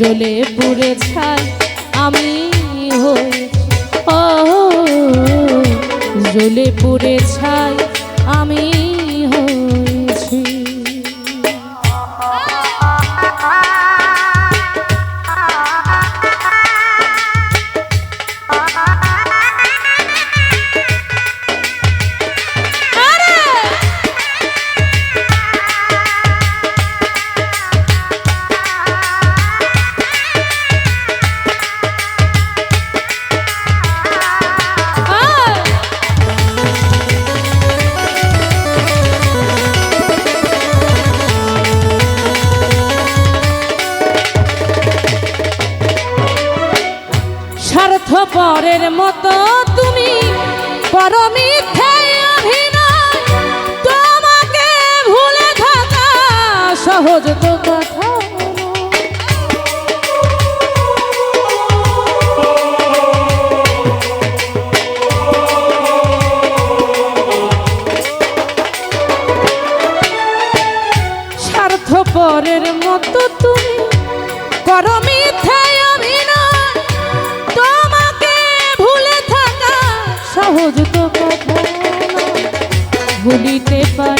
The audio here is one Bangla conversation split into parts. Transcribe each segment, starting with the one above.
জ্বলে পুড়ে ছাই আমি হই। ও জলে পুড়ে ছাই আমি হয়েছি। স্বার্থপরের মতো তুমি পরমিথ্যে অভিনয়। তোমাকে ভুলে থাকা সহজ তো কথা। সহজ তো কথা নয়। ভুলিতে পারি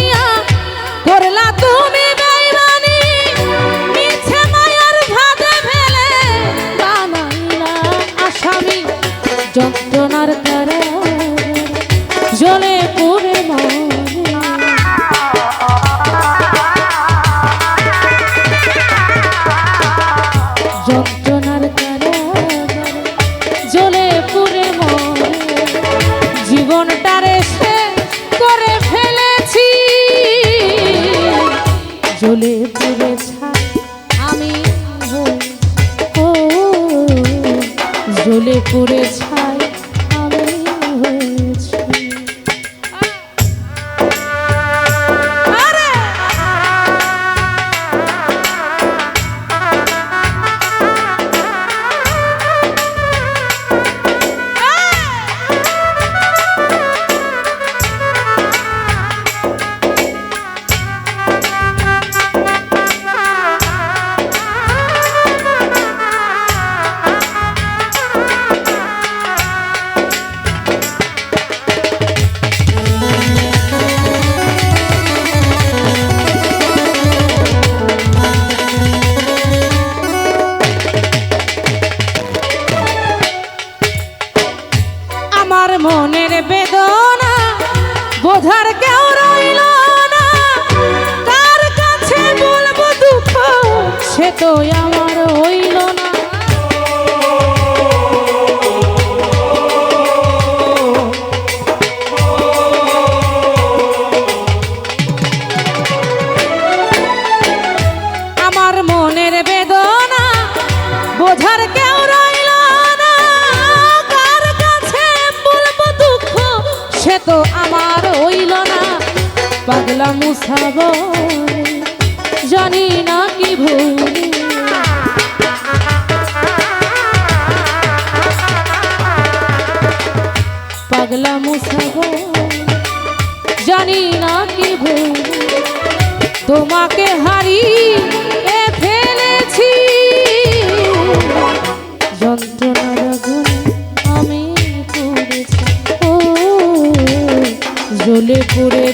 যন্ত্রণার কারে জ্বলে পুরে কারে জ্বলে পুড়ে আমি ও জ্বলে পাগলা মুসাব জানি না কি ভুল। পাগলা মুসাব জানি না কি ভুল। তোমাকে হারিয়ে ফেলেছি। যন্ত্রণার আগুনে আমি পড়েছি ও, জ্বলে পড়ে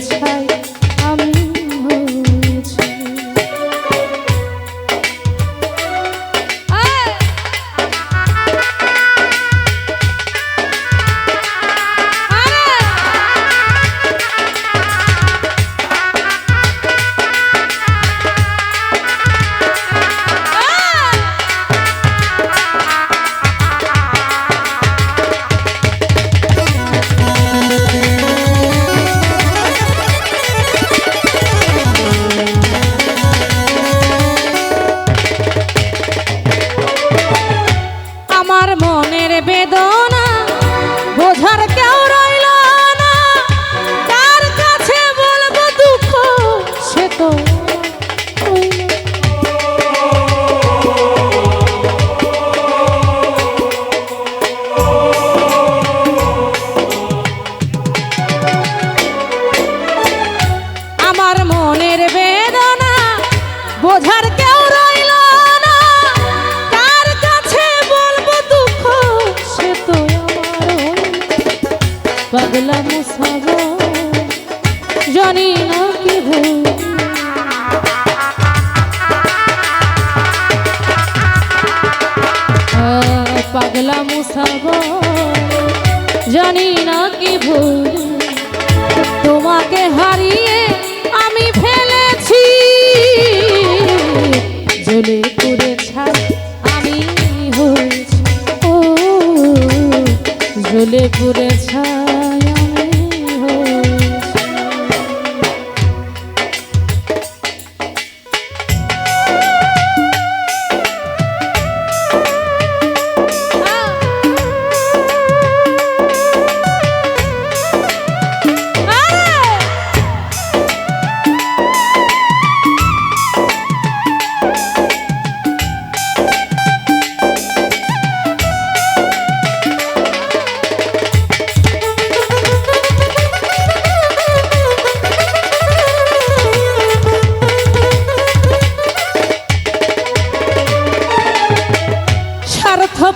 বেদনা মুসাব জানি না কি ভুল, তোমাকে হারিয়ে আমি ফেলেছি। জ্বলে পুড়ে ছাই আমি হয়েছি। ও, জ্বলে পুরে ছাই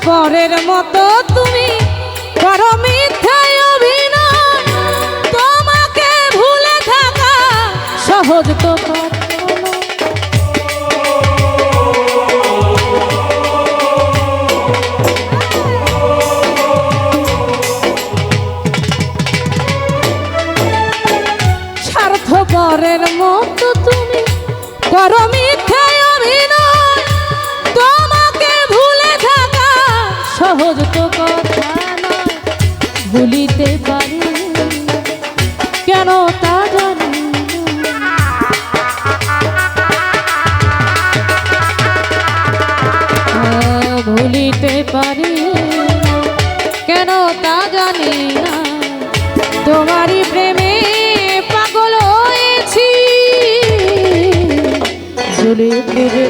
স্বার্থপরের মতো তুমি করো মিথ্যায় অভিনয়। তোমাকে ভুলে থাকা সহজ তো ফিরে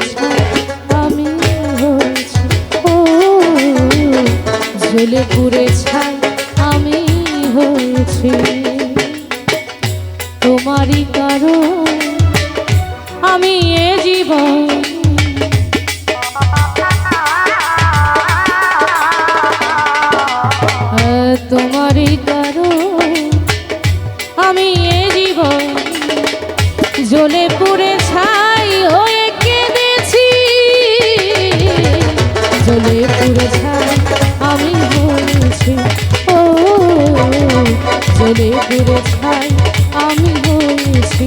আমি হয়েছি ও ঝুলে পুরে ছাই আমি হয়েছি। হয়েছি ও চলে ফিরে ছাই আমি হয়েছি।